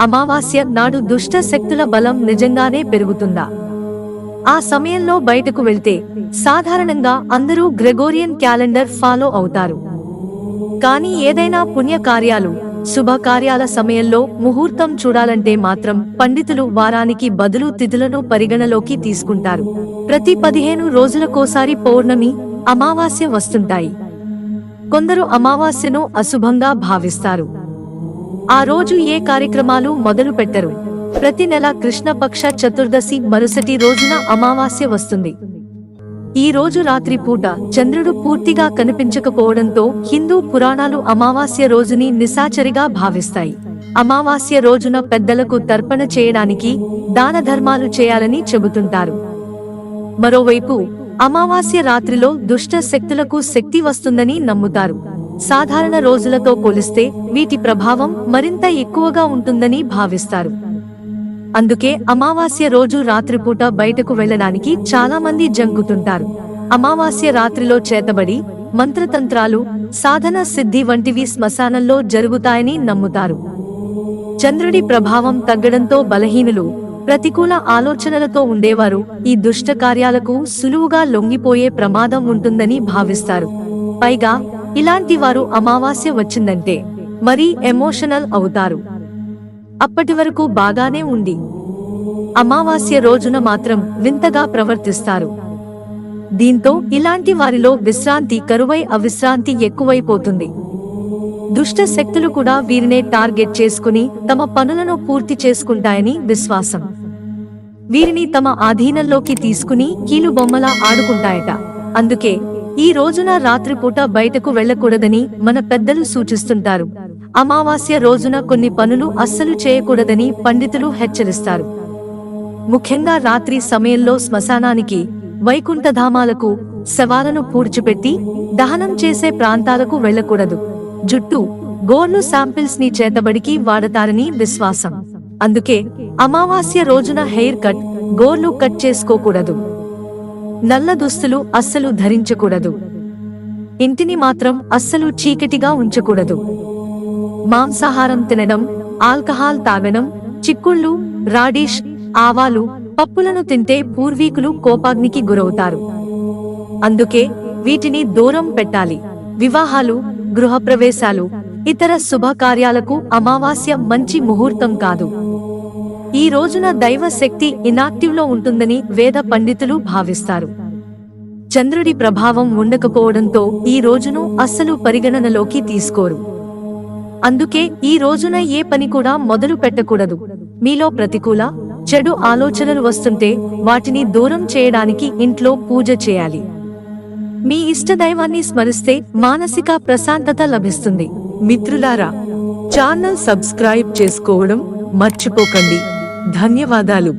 అమావాస్య నాడు దుష్ట శక్తుల బలం నిజంగానే పెరుగుతుందా? ఆ సమయంలో బయటకు వెళ్తే సాధారణంగా అందరూ గ్రెగోరియన్ క్యాలెండర్ ఫాలో అవుతారు. కానీ ఏదైనా పుణ్యకార్యాలు శుభకార్యాల సమయంలో ముహూర్తం చూడాలంటే మాత్రం పండితులు వారానికి బదులు తిథులను పరిగణలోకి తీసుకుంటారు. ప్రతి పదిహేను రోజులకోసారి పౌర్ణమి అమావాస్య వస్తుంటాయి. కొందరు అమావాస్యను అశుభంగా భావిస్తారు. ఆ రోజు ఏ కార్యక్రమాలు మొదలు పెట్టరు. ప్రతి నెల కృష్ణపక్ష చతుర్దశి మరుసటి రోజున అమావాస్య వస్తుంది. ఈ రోజు రాత్రి పూట చంద్రుడు పూర్తిగా కనిపించకపోవడంతో హిందూ పురాణాలు అమావాస్య రోజుని నిశాచరిగా భావిస్తాయి. అమావాస్య రోజున పెద్దలకు తర్పణ చేయడానికి దాన ధర్మాలు చేయాలని చెబుతుంటారు. మరోవైపు అమావాస్య రాత్రిలో దుష్ట శక్తులకు శక్తి వస్తుందని నమ్ముతారు. సాధారణ రోజులతో పోలిస్తే వీటి ప్రభావం మరింత ఎక్కువగా ఉంటుందని భావిస్తారు. అందుకే అమావాస్య రోజు రాత్రిపూట బయటకు వెళ్ళడానికి చాలా మంది జంకుతుంటారు. అమావాస్య రాత్రిలో చేతబడి మంత్రతంత్రాలు సాధన సిద్ధి వంటివి శ్మశానంలో జరుగుతాయని నమ్ముతారు. చంద్రుడి ప్రభావం తగ్గడంతో బలహీనులు ప్రతికూల ఆలోచనలతో ఉండేవారు ఈ దుష్ట కార్యాలకు సులువుగా లొంగిపోయే ప్రమాదం ఉంటుందని భావిస్తారు. పైగా ఇలాంటి వారు అమావాస్య వచ్చిందంటే మరీ ఎమోషనల్ అవుతారు. అప్పటి వరకు బాగానే ఉంది. అమావాస్య రోజున మాత్రం వింతగా ప్రవర్తిస్తారు. దీంతో ఇలాంటి వారిలో విశ్రాంతి కరువై అవిశ్రాంతి ఎక్కువైపోతుంది. దుష్ట శక్తులు కూడా వీరినే టార్గెట్ చేసుకుని తమ పనులను పూర్తి చేసుకుంటాయని విశ్వాసం. వీరిని తమ ఆధీనంలోకి తీసుకుని కీలుబొమ్మలా ఆడుకుంటాయట. అందుకే ఈ రోజున రాత్రిపూట బయటకు వెళ్ళకూడదని మన పెద్దలు సూచిస్తుంటారు. అమావాస్య రోజున కొన్ని పనులు అస్సలు చేయకూడదని పండితులు హెచ్చరిస్తారు. ముఖ్యంగా రాత్రి సమయంలో శ్మశానానికి వైకుంఠధామాలకు శవాలను పూడ్చిపెట్టి దహనం చేసే ప్రాంతాలకు వెళ్ళకూడదు. జుట్టు గోర్లు శాంపిల్స్ని చేతబడికి వాడతారని విశ్వాసం. అందుకే అమావాస్య రోజున హెయిర్ కట్ గోర్లు కట్ చేసుకోకూడదు. నల్ల దుస్తులు అస్సలు ధరించకూడదు. ఇంటిని మాత్రం అస్సలు చీకటిగా ఉంచకూడదు. మాంసాహారం తినడం ఆల్కహాల్ తాగడం చిక్కుళ్ళు రాడిష్ ఆవాలు పప్పులను తింటే పూర్వీకులు కోపాగ్నికి గురవుతారు. అందుకే వీటిని దూరం పెట్టాలి. వివాహాలు గృహప్రవేశాలు ఇతర శుభకార్యాలకు అమావాస్య మంచి ముహూర్తం కాదు. ఈ రోజున దైవ శక్తి ఇనాక్టివ్లో ఉంటుందని వేద పండితులు భావిస్తారు. చంద్రుడి ప్రభావం ఉండకపోవడంతో ఈ రోజును అస్సలు పరిగణనలోకి తీసుకోరు. అందుకే ఈ రోజున ఏ పని కూడా మొదలు పెట్టకూడదు. మీలో ప్రతికూల చెడు ఆలోచనలు వస్తుంటే వాటిని దూరం చేయడానికి ఇంట్లో పూజ చేయాలి. మీ ఇష్ట దైవాన్ని స్మరిస్తే మానసిక ప్రశాంతత లభిస్తుంది. మిత్రులారా ఛానల్ సబ్స్క్రైబ్ చేసుకోవడం మర్చిపోకండి. ధన్యవాదాలు.